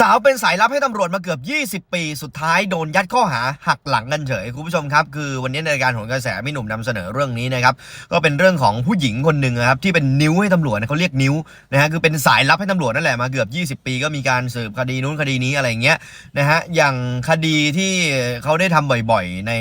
สาวเป็นสายลับให้ตำรวจมาเกือบ 20 ปี สุดท้ายโดนยัดข้อหาหักหลังกันเฉยคุณผู้ชมครับ คือวันนี้ในรายการของกระแสพี่หนุ่มนำเสนอเรื่องนี้นะครับก็เป็นเรื่องของผู้หญิงคนหนึ่งนะครับที่เป็นนิ้วให้ตำรวจนะเขาเรียกนิ้วนะฮะคือเป็นสายลับให้ตำรวจนั่นแหละมาเกือบ 20 ปี ก็มีการสืบคดีนู้นคดีนี้อะไรเงี้ยนะฮะอย่างคดีที่เขาได้ทำบ่อยๆ ใน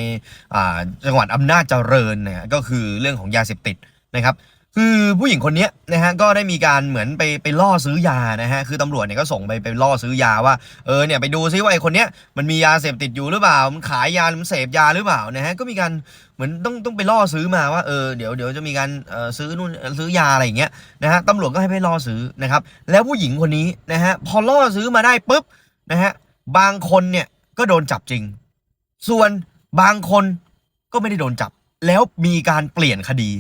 จังหวัดอำนาจเจริญเนี่ยก็คือเรื่องของยาเสพติดนะครับ คือผู้หญิงคนนี้นะฮะก็ได้มีการเหมือนไปไปล่อซื้อยานะฮะคือตำรวจเนี่ยก็ส่งไปไปล่อซื้อยาว่าเออเนี่ยไปดูซิว่าไอ้คนเนี้ยมันมียาเสพติดอยู่หรือเปล่ามันขายยามันเสพยาหรือเปล่านะฮะก็มีการเหมือนต้องต้องไปล่อซื้อมาว่าเออเดี๋ยวเดี๋ยวจะมีการเออซื้อนู่นซื้อยาอะไรอย่างเงี้ยนะฮะตำรวจก็ให้ไปล่อซื้อนะครับแล้วผู้หญิงคนนี้นะฮะพอล่อซื้อมาได้ปุ๊บนะฮะบางคนเนี่ยก็โดนจับจริง ส่วนบางคนก็ไม่ได้โดนจับ แล้วมีการเปลี่ยนคดี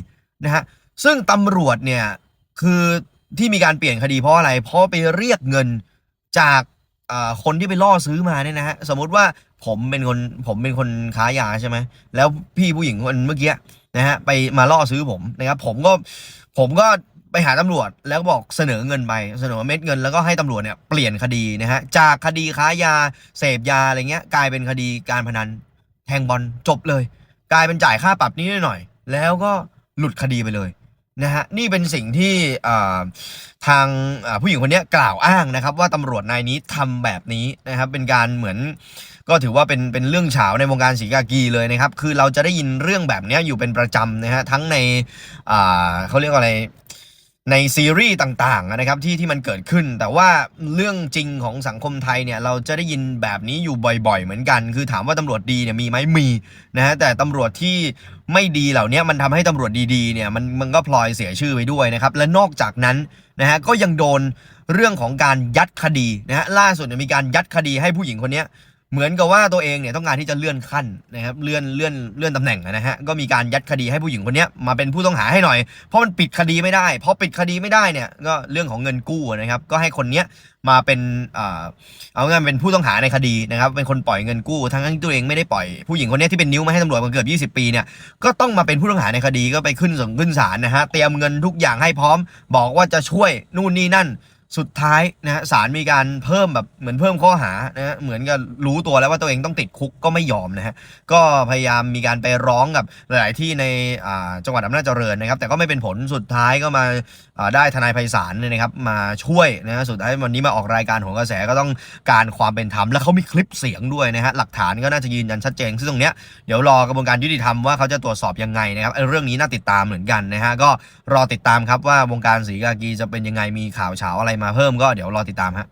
นะฮะ ซึ่งตำรวจเนี่ยคือที่มีการเปลี่ยนคดีเพราะอะไร เพราะไปเรียกเงินจากคนที่ไปล่อซื้อมาเนี่ยนะฮะสมมติว่าผมเป็นคนผมเป็นคนค้ายาใช่ไหมแล้วพี่ผู้หญิงคนเมื่อกี้นะฮะไปมาล่อซื้อผมนะครับ ผมก็ผมก็ไปหาตำรวจแล้วบอกเสนอเงินไปเสนอเม็ดเงินแล้วก็ให้ตำรวจเนี่ยเปลี่ยนคดีนะฮะจากคดีค้ายาเสพยาอะไรเงี้ยกลายเป็นคดีการพนันแทงบอลจบเลย กลายเป็นจ่ายค่าปรับนี้หน่อย แล้วก็หลุดคดีไปเลย นะฮะนี่เป็นสิ่งที่ทางผู้หญิงคนนี้กล่าวอ้างนะครับ ว่าตำรวจนายนี้ทำแบบนี้นะครับ เป็นการเหมือน ก็ถือว่าเป็นเป็นเรื่องเฉาในวงการสีกากีเลยนะครับ คือเราจะได้ยินเรื่องแบบนี้อยู่เป็นประจำนะฮะทั้งในเขาเรียกว่าอะไร ในซีรีส์ต่างๆนะครับที่ที่มันเกิดขึ้น แต่ว่าเรื่องจริงของสังคมไทยเนี่ยเราจะได้ยินแบบนี้อยู่บ่อยๆ เหมือนกัน คือถามว่าตำรวจดีเนี่ยมีไหมมีนะฮะแต่ตำรวจที่ไม่ดีเหล่านี้มันทำให้ตำรวจดีๆเนี่ยมันมันก็พลอยเสียชื่อไปด้วยนะครับและนอกจากนั้นนะฮะก็ยังโดนเรื่องของการยัดคดีนะฮะล่าสุดมีการยัดคดีให้ผู้หญิงคนนี้ เหมือนกับว่าตัวเองเนี่ยต้องการที่จะเลื่อนขั้นนะครับเลื่อนเลื่อนเลื่อนตำแหน่งนะฮะก็มีการยัดคดีให้ผู้หญิงคนนี้มาเป็นผู้ต้องหาให้หน่อย เพราะมันปิดคดีไม่ได้พอปิดคดีไม่ได้เนี่ยก็เรื่องของเงินกู้นะครับก็ให้คนเนี้ยมาเป็นอ่าเอาง่ายๆเป็นผู้ต้องหาในคดีนะครับเป็นคนปล่อยเงินกู้ทั้งที่ตัวเองไม่ได้ปล่อยผู้หญิงคนนี้ที่เป็นนิ้วมาให้ตำรวจมาเกือบ 20 ปีเนี่ยก็ต้องมาเป็นผู้ต้องหาในคดีก็ไปขึ้นส่งขึ้นศาลนะฮะเตรียมเงินทุกอย่างให้พร้อม บอกว่าจะช่วยนู่นนี่นั่น สุดท้ายนะฮะศาลมีการเพิ่มแบบเหมือนเพิ่มข้อหานะฮะเหมือนกับรู้ตัวแล้วว่าตัวเองต้องติดคุกก็ไม่ยอมนะฮะก็พยายามมีการไปร้องกับหลาย ๆ ที่ในจังหวัดอำนาจเจริญนะครับ แต่ก็ไม่เป็นผลสุดท้ายก็มาได้ทนายไพศาลเนี่ยนะครับมาช่วยนะฮะสุดท้ายวันนี้มาออกรายการของกระแสก็ต้องการความเป็นธรรมแล้วเขามีคลิปเสียงด้วยนะฮะหลักฐานก็น่าจะยืนยันชัดเจนซึ่งตรงเนี้ยเดี๋ยวรอกระบวนการยุติธรรมว่าเขาจะตรวจสอบยังไงนะครับเรื่องนี้น่าติดตามเหมือนกันนะฮะก็รอติดตามครับว่าวงการสีกากีจะเป็นยังไงมีข่าวเฉาอะไรมาเพิ่มก็เดี๋ยวรอติดตามฮะ